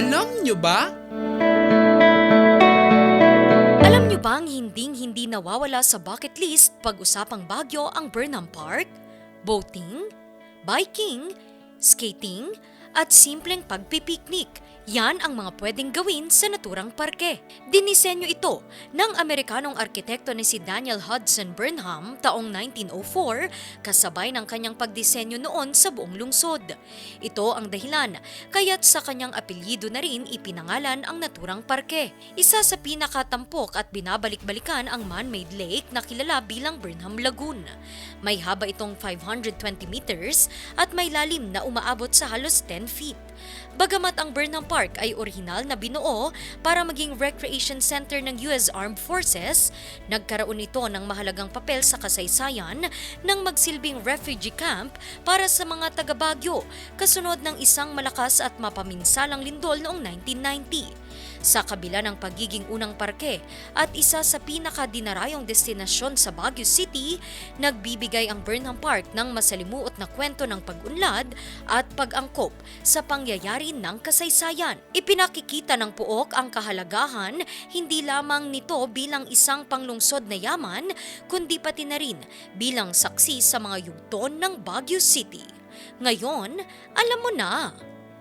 nyo ba? Alam niyo bang hinding-hindi nawawala sa bucket list pag-usapang Baguio ang Burnham Park? Boating, biking, skating, at simpleng pagpipiknik. Yan ang mga pwedeng gawin sa naturang parke. Dinisenyo ito ng Amerikanong arkitekto ni si Daniel Hudson Burnham taong 1904 kasabay ng kanyang pagdisenyo noon sa buong lungsod. Ito ang dahilan kaya't sa kanyang apelyido na rin ipinangalan ang naturang parke. Isa sa pinakatampok at binabalik-balikan ang man-made lake na kilala bilang Burnham Lagoon. May haba itong 520 meters at may lalim na umaabot sa halos 10 feet. Bagamat ang Burnham Park ay orihinal na binuo para maging recreation center ng US Armed Forces, nagkaroon ito ng mahalagang papel sa kasaysayan nang magsilbing refugee camp para sa mga taga Baguio kasunod ng isang malakas at mapaminsalang lindol noong 1990. Sa kabila ng pagiging unang parke at isa sa pinakadinarayong destinasyon sa Baguio City, nagbibigay ang Burnham Park ng masalimuot na kwento ng pag-unlad at pag-angkop sa pangyayari ng kasaysayan. Ipinakikita ng puok ang kahalagahan hindi lamang nito bilang isang panglungsod na yaman, kundi pati na rin bilang saksi sa mga yugton ng Baguio City. Ngayon, alam mo na.